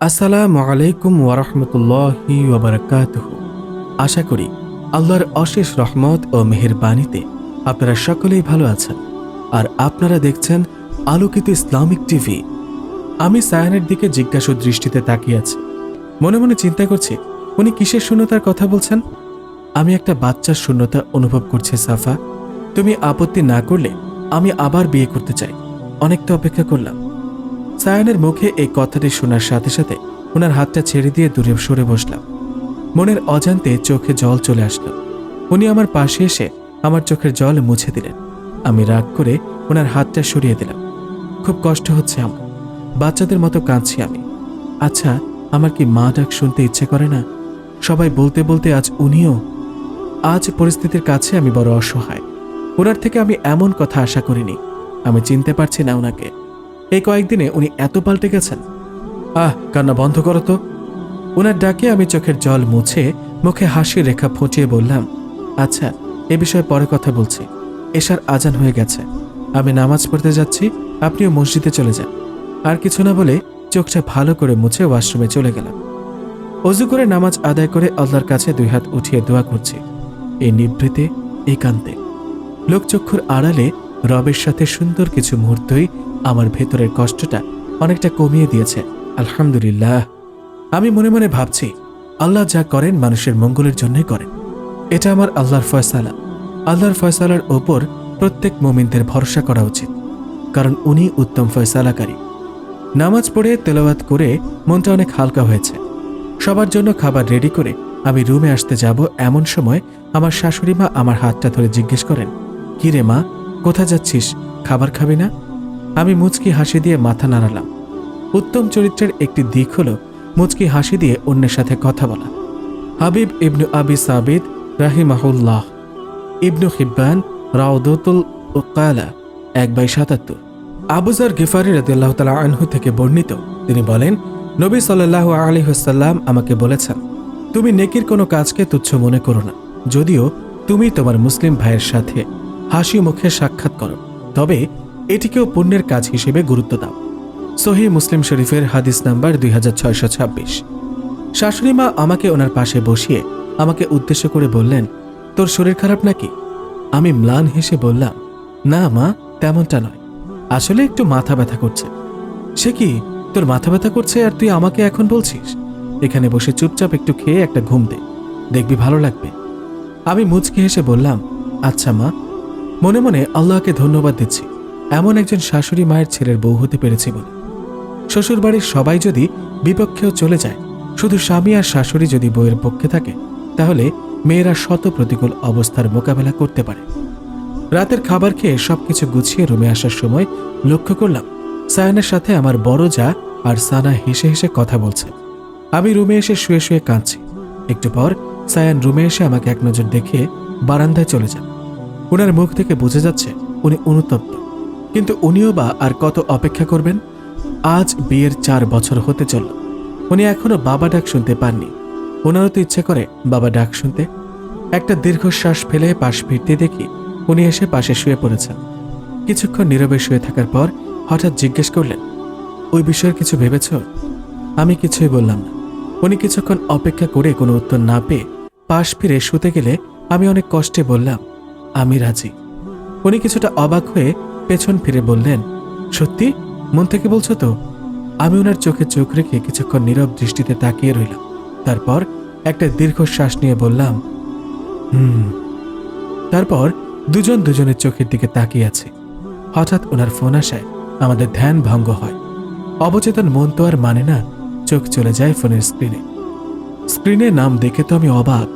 আসসালামু আলাইকুম ওয়ারহমতুল্লাহি ওবরাকাতুহ আশা করি আল্লাহর অশেষ রহমত ও মেহেরবানিতে আপনারা সকলেই ভালো আছেন আর আপনারা দেখছেন আলোকিত ইসলামিক টিভি। আমি সায়ানের দিকে জিজ্ঞাসু দৃষ্টিতে তাকিয়ে আছি। মনে মনে চিন্তা করছি, উনি কিসের শূন্যতার কথা বলছেন? আমি একটা বাচ্চার শূন্যতা অনুভব করছি, সাফা। তুমি আপত্তি না করলে আমি আবার বিয়ে করতে চাই। অনেক তো অপেক্ষা করলাম। সায়ানের মুখে এই কথাটি শোনার সাথে সাথে ওনার হাতটা ছেড়ে দিয়ে দূরে সরে বসলাম। মনের অজান্তে চোখে জল চলে আসলো। উনি আমার পাশে এসে আমার চোখের জল মুছে দিলেন। আমি রাগ করে ওনার হাতটা সরিয়ে দিলাম। খুব কষ্ট হচ্ছে আমার। বাচ্চাদের মতো কাঁদছি আমি। আচ্ছা আমার কি মা ডাক শুনতে ইচ্ছে করে না? সবাই বলতে বলতে আজ উনিও, আজ পরিস্থিতির কাছে আমি বড় অসহায়। ওনার থেকে আমি এমন কথা আশা করিনি। আমি চিনতে পারছি না ওনাকে। এই কয়েকদিনে উনি এত পাল্টে গেছেন। আহ, কান্না বন্ধ করো তো। ওনার ডাকে আমি চোখের জল মুছে মুখে হাসির রেখা ফুটিয়ে বললাম আচ্ছা এ বিষয়ে পরে কথা বলছি। এশার আজান হয়ে গেছে। আমি নামাজ পড়তে যাচ্ছি, আপনিও মসজিদে চলে যান। আর কিছু না বলে চোখটা ভালো করে মুছে ওয়াশরুমে চলে গেলাম। অজু করে নামাজ আদায় করে আল্লাহর কাছে দুই হাত উঠিয়ে দোয়া করছি। এই নিভৃতে, একান্তে। লোকচক্ষুর আড়ালে রবের সাথে সুন্দর কিছু মুহূর্তই আমার ভেতরের কষ্টটা অনেকটা কমিয়ে দিয়েছে। আলহামদুলিল্লাহ। আমি মনে মনে ভাবছি, আল্লাহ যা করেন মানুষের মঙ্গলের জন্যই করেন। এটা আমার আল্লাহর ফয়সালা। আল্লাহর ফয়সালার ওপর প্রত্যেক মোমিনদের ভরসা করা উচিত। কারণ উনি উত্তম ফয়সালাকারী। নামাজ পড়ে তেলাওয়াত করে মনটা অনেক হালকা হয়েছে। সবার জন্য খাবার রেডি করে আমি রুমে আসতে যাব এমন সময় আমার শাশুড়ি মা আমার হাতটা ধরে জিজ্ঞেস করেন, কি রে মা কোথা যাচ্ছিস? খাবার খাবি না? আমি মুচকি হাসি দিয়ে মাথা নাড়ালাম। উত্তম চরিত্রের একটি দিক হল মুচকি হাসি দিয়ে অন্যের সাথে কথা বলা। হাবিব ইবনু আবি সাবিদ রাহিমাহুল্লাহ। ইবনু হিব্বান রাউদতুল উকালা এক বাই সাতাত্তর। আবুজার গিফারি রাদিয়াল্লাহু তাআলা আনহু থেকে বর্ণিত। তিনি বলেন, নবী সাল্লাল্লাহু আলাইহি ওয়াসাল্লাম আমাকে বলেছেন, তুমি নেকির কোনো কাজকে তুচ্ছ মনে করো না। যদিও তুমি তোমার মুসলিম ভাইয়ের সাথে হাসি মুখে সাক্ষাৎ করো। তবে এটিকেও পুণ্যের কাজ হিসেবে গুরুত্ব দাও। সহি মুসলিম শরীফের হাদিস নাম্বার দুই হাজার ছয়শো ছাব্বিশ। শাশুড়ি মা আমাকে ওনার পাশে বসিয়ে আমাকে উদ্দেশ্য করে বললেন, তোর শরীর খারাপ নাকি? আমি ম্লান হেসে বললাম, না মা, তেমনটা নয়। আসলে একটু মাথা ব্যথা করছে। সে কি তোর মাথা ব্যথা করছে আর তুই আমাকে এখন বলছিস? এখানে বসে চুপচাপ একটু খেয়ে একটা ঘুম দে। দেখবি ভালো লাগবে। আমি মুচকি হেসে বললাম আচ্ছা মা। মনে মনে আল্লাহকে ধন্যবাদ দিচ্ছি। এমন একজন শাশুড়ি মায়ের ছেলের বউ হতে পেরেছি বলে। শ্বশুরবাড়ির সবাই যদি বিপক্ষেও চলে যায়, শুধু স্বামী আর শাশুড়ি যদি বইয়ের পক্ষে থাকে, তাহলে মেয়েরা শত প্রতিকূল অবস্থার মোকাবেলা করতে পারে। রাতের খাবার খেয়ে সবকিছু গুছিয়ে রুমে আসার সময় লক্ষ্য করলাম, সায়ানের সাথে আমার বড় যা আর সানা হেসে হেসে কথা বলছে। আমি রুমে এসে শুয়ে শুয়ে কাঁদছি। একটু পর সায়ান রুমে এসে আমাকে এক নজর দেখে বারান্দায় চলে যান। ওনার মুখ থেকে বোঝা যাচ্ছে উনি অনুতপ্ত। কিন্তু উনিও বা আর কত অপেক্ষা করবেন? আজ বিয়ের চার বছর হতে চলল। উনি এখনও বাবা ডাক শুনতে পাননি। ওনারও তো ইচ্ছে করে বাবা ডাক শুনতে। একটা দীর্ঘশ্বাস ফেলে পাশ ফিরতে দেখি উনি এসে পাশে শুয়ে পড়েছেন। কিছুক্ষণ নীরবে শুয়ে থাকার পর হঠাৎ জিজ্ঞেস করলেন, ওই বিষয়ের কিছু ভেবেছ? আমি কিছুই বললাম না। উনি কিছুক্ষণ অপেক্ষা করে কোনো উত্তর না পেয়ে পাশ ফিরে শুতে গেলে আমি অনেক কষ্টে বললাম আমি রাজি। উনি কিছুটা অবাক হয়ে পেছন ফিরে বললেন, সত্যি? মন থেকে বলছো তো? আমি ওনার চোখে চোখ রেখে কিছুক্ষণ নীরব দৃষ্টিতে তাকিয়ে রইলাম তারপর একটা দীর্ঘ শ্বাস নিয়ে বললাম, হুম। তারপর দুজন দুজনের চোখের দিকে তাকিয়ে আছে। হঠাৎ ওনার ফোন আসায় আমাদের ধ্যান ভঙ্গ হয়। অবচেতন মন তো আর মানে না, চোখ চলে যায় ফোনের স্ক্রিনে। স্ক্রিনে নাম দেখে তো আমি অবাক।